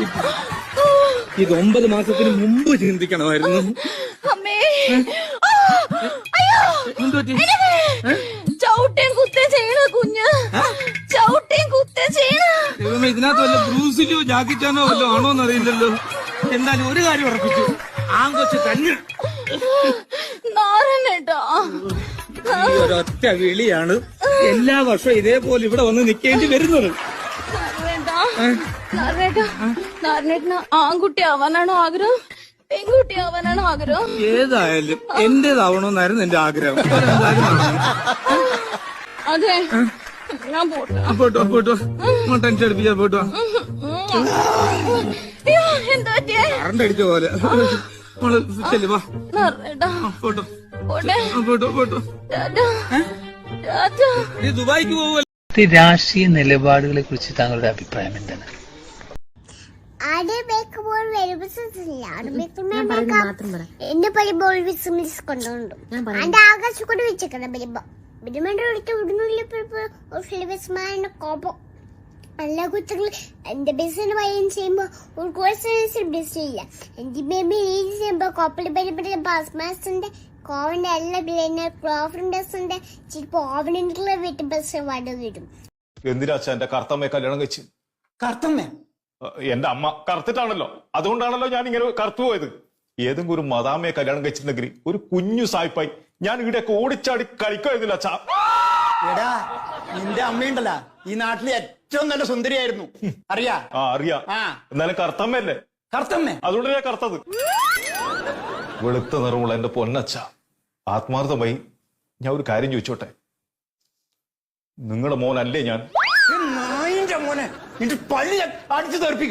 ഇത് ഒമ്പത് മാസത്തിന് മുമ്പ് ചിന്തിക്കണമായിരുന്നു. അമ്മേ. അയ്യോ? ചവിട്ടേം കുത്തേ ചെയ്യണ കുഞ്ഞ്. ചവിട്ടേം കുത്തേ ചെയ്യണ. ഇതിനകത്ത് വല്ല ബ്രൂസിലോ ജാക്കിച്ചാനോ വല്ലോ അറിയില്ലല്ലോ എന്തായാലും ഒരു കാര്യം ഉറപ്പിച്ചു. ആങ്കൊച്ച് തന്നെ നാരനേട്ടാ ഒരൊറ്റ വിളിയാണ് എല്ലാ വർഷവും ഇതേപോലെ ഇവിടെ വന്ന് നിൽക്കേണ്ടി വരുന്നത്. നാരനേട്ടാ നാരനേട്ടന് ആൺകുട്ടി ആവാനാണോ ആഗ്രഹം? പെൺകുട്ടി ആവാനാണോ ആഗ്രഹം? ഏതായാലും എന്റേതാവണമെന്നായിരുന്നു എന്റെ ആഗ്രഹം. അതെ ഞാൻ പോട്ടെ. പോട്ടോ പോട്ടോ ടെൻഷൻ അടിപ്പിച്ചാ പോട്ടോ എന്താ കറണ്ട് അടിച്ച പോലെ. മോൾ ചെല്ലു വാ. പോട്ടോ. പോട്ടെ ദുബായിക്ക് ഈ രാഷ്ട്രീയ നിലപാടുകളെ കുറിച്ച് താങ്കളുടെ അഭിപ്രായം എന്താണ്? പറയുമ്പോൾ വിസ്മിസ് കൊണ്ടുണ്ട് എന്റെ ആകാശം കൊണ്ട് വെച്ചേക്കണം വരുമ്പോ ബിരുമേന്റെ അടുത്ത് വിടുന്നില്ല ഫിലിപ്പിസ്മാരുടെ കോപം. എല്ലാ കുറ്റങ്ങളും എന്റെ ബിസിനസ് പയ്യൻ ചെയ്യുമ്പോൾ ഒരു കോഴ്സ് എന്റെ ബേബി ചെയ്യുമ്പോൾ ചെയ്യുമ്പോ കോപ്പളി പരിപാടി പാസ് മാസ്റ്ററിന്റെ കോവന്റെ എല്ലാ പിന്നെ ക്ലോഫറിന്റെ ചിലപ്പോ വീട്ടിൽ വീട്ടു ബസ് വട വരും എന്തിനാ എന്റെ കറുത്തമ്മയെ കല്യാണം കഴിച്ച് കറുത്തമ്മ? എന്റെ അമ്മ കറുത്തിട്ടാണല്ലോ. അതുകൊണ്ടാണല്ലോ ഞാൻ ഇങ്ങനെ കറുത്തു പോയത്. ഏതെങ്കിലും ഒരു മദാമയെ കല്യാണം കഴിച്ചിട്ടുണ്ടെങ്കിൽ ഒരു കുഞ്ഞു സായിപ്പായി ഞാൻ ഇവിടെയൊക്കെ ഓടിച്ചാടി കളിക്കുമായിരുന്നില്ല അച്ഛാ. എടാ നിന്റെ അമ്മയുണ്ടല്ല. ഈ നാട്ടിലെ ഏറ്റവും നല്ല സുന്ദരിയായിരുന്നു. അറിയാ? ആ അറിയാ. ആ. എന്നാലും കറുത്തമ്മയല്ലേ? കറുത്തമ്മ? അതുകൊണ്ട് ഞാൻ കറുത്തത്. വെളുത്ത നിറമുള്ള എന്റെ പൊന്നച്ച ആത്മാർത്ഥമായി ഞാൻ ഒരു കാര്യം ചോദിച്ചോട്ടെ? നിങ്ങളുടെ മോനല്ലേ ഞാൻ? മോനെ ഞാൻ അടിച്ചു തെറിപ്പിക്കും.